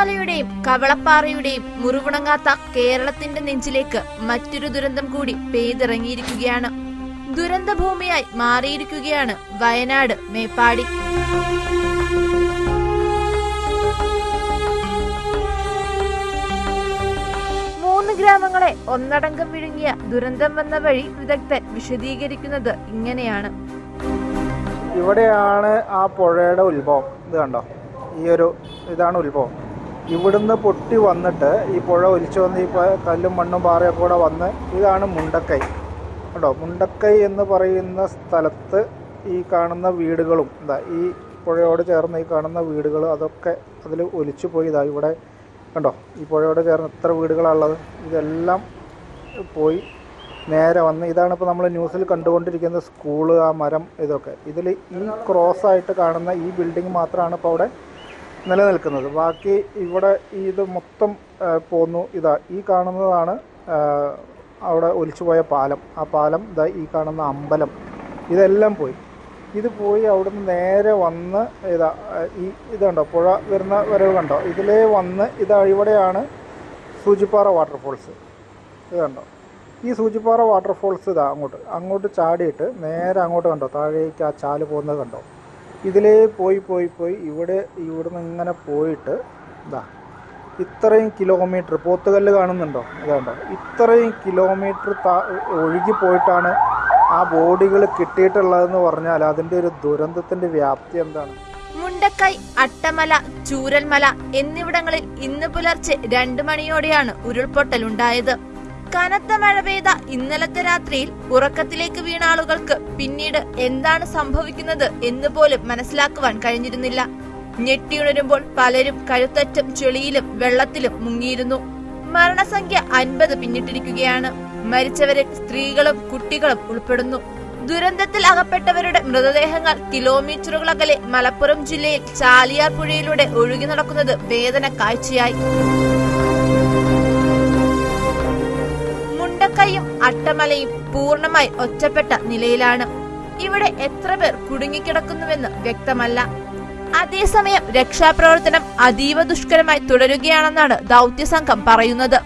കവളപ്പാറയുടെയും മുറിവുണങ്ങാത്ത കേരളത്തിന്റെ നെഞ്ചിലേക്ക് മറ്റൊരു ദുരന്തം കൂടി പെയ്തിറങ്ങിയിരിക്കുകയാണ്. ദുരന്തഭൂമിയായി മാറിയിരിക്കുകയാണ് വയനാട് മേപ്പാടി. മൂന്ന് ഗ്രാമങ്ങളെ ഒന്നടങ്കം വിഴുങ്ങിയ ദുരന്തം വന്ന വഴി വിദഗ്ധൻ വിശദീകരിക്കുന്നത് ഇങ്ങനെയാണ്. ഇവിടെയാണ് ആ പുഴയുടെ ഉത്ഭവം. ഇത് കണ്ടോ? ഈ ഒരു ഇതാണ് ഉത്ഭവം. ഇവിടുന്ന് പൊട്ടി വന്നിട്ട് ഈ പുഴ ഒലിച്ചു വന്ന് ഈ കല്ലും മണ്ണും പാറയൊക്കെ കൂടെ വന്ന് ഇതാണ് മുണ്ടക്കൈ. കേട്ടോ മുണ്ടക്കൈ എന്ന് പറയുന്ന സ്ഥലത്ത് ഈ കാണുന്ന വീടുകളും എന്താ ഈ പുഴയോട് ചേർന്ന് ഈ കാണുന്ന വീടുകൾ അതൊക്കെ അതിൽ ഒലിച്ചു പോയി. ഇതാ ഇവിടെ കണ്ടോ? ഈ പുഴയോട് ചേർന്ന് എത്ര വീടുകളാണുള്ളത് ഇതെല്ലാം പോയി നേരെ വന്ന് ഇതാണ് ഇപ്പോൾ നമ്മൾ ന്യൂസിൽ കണ്ടുകൊണ്ടിരിക്കുന്ന സ്കൂൾ ആ മരം ഇതൊക്കെ. ഇതിൽ ഈ ക്രോസ് ആയിട്ട് കാണുന്ന ഈ ബിൽഡിംഗ് മാത്രമാണ് ഇപ്പോൾ അവിടെ നിലനിൽക്കുന്നത്. ബാക്കി ഇവിടെ ഇത് മൊത്തം പോന്നു. ഇതാ ഈ കാണുന്നതാണ് അവിടെ ഒലിച്ചുപോയ പാലം. ആ പാലം ഇതാ ഈ കാണുന്ന അമ്പലം. ഇതെല്ലാം പോയി. ഇത് പോയി അവിടുന്ന് നേരെ വന്ന് ഇതാ ഈ ഇത് കണ്ടോ പുഴ വരുന്ന വരവ് കണ്ടോ? ഇതിലേ വന്ന് ഇതാ ഇവിടെയാണ് സൂചിപ്പാറ വാട്ടർഫോൾസ്. ഇത് കണ്ടോ? ഈ സൂചിപ്പാറ വാട്ടർഫോൾസ് ഇതാ അങ്ങോട്ട്. അങ്ങോട്ട് ചാടിയിട്ട് നേരെ അങ്ങോട്ട് കണ്ടോ? താഴേക്ക് ആ ചാൽ പോകുന്നത് കണ്ടോ? ഇതിലേ പോയി പോയി പോയി. ഇവിടെ ഇവിടുന്ന് ഇങ്ങനെ പോയിട്ട് ഇതാ ഇത്രയും കിലോമീറ്റർ പോത്തുകല്ല് കാണുന്നുണ്ടോ? അതുകൊണ്ടോ ഇത്രയും കിലോമീറ്റർ താ ഒഴുകി പോയിട്ടാണ് ആ ബോഡികൾ കിട്ടിയിട്ടുള്ളതെന്ന് പറഞ്ഞാൽ അതിന്റെ ഒരു ദുരന്തത്തിന്റെ വ്യാപ്തി എന്താണ്? മുണ്ടക്കൈ അട്ടമല ചൂരൽമല എന്നിവിടങ്ങളിൽ ഇന്ന് പുലർച്ചെ രണ്ടു മണിയോടെയാണ് ഉരുൾപൊട്ടലുണ്ടായത്. കനത്ത മഴ പെയ്ത ഇന്നലത്തെ രാത്രിയിൽ ഉറക്കത്തിലേക്ക് വീണ ആളുകൾക്ക് പിന്നീട് എന്താണ് സംഭവിക്കുന്നത് എന്ന് പോലും മനസ്സിലാക്കുവാൻ കഴിഞ്ഞിരുന്നില്ല. ഞെട്ടിയുണരുമ്പോൾ പലരും കഴുത്തറ്റം ചെളിയിലും വെള്ളത്തിലും മുങ്ങിയിരുന്നു. മരണസംഖ്യ അൻപത് പിന്നിട്ടിരിക്കുകയാണ്. മരിച്ചവരിൽ സ്ത്രീകളും കുട്ടികളും ഉൾപ്പെടുന്നു. ദുരന്തത്തിൽ അകപ്പെട്ടവരുടെ മൃതദേഹങ്ങൾ കിലോമീറ്ററുകൾ അകലെ മലപ്പുറം ജില്ലയിൽ ചാലിയാർ പുഴയിലൂടെ ഒഴുകി നടക്കുന്നത് വേദന കാഴ്ചയായി. മുണ്ടക്കൈയും അട്ടമലയും പൂർണമായി ഒറ്റപ്പെട്ട നിലയിലാണ്. ഇവിടെ എത്ര പേർ കുടുങ്ങിക്കിടക്കുന്നുവെന്ന് വ്യക്തമല്ല. അതേസമയം രക്ഷാപ്രവർത്തനം അതീവ ദുഷ്കരമായി തുടരുകയാണെന്നാണ് ദൗത്യസംഘം പറയുന്നത്.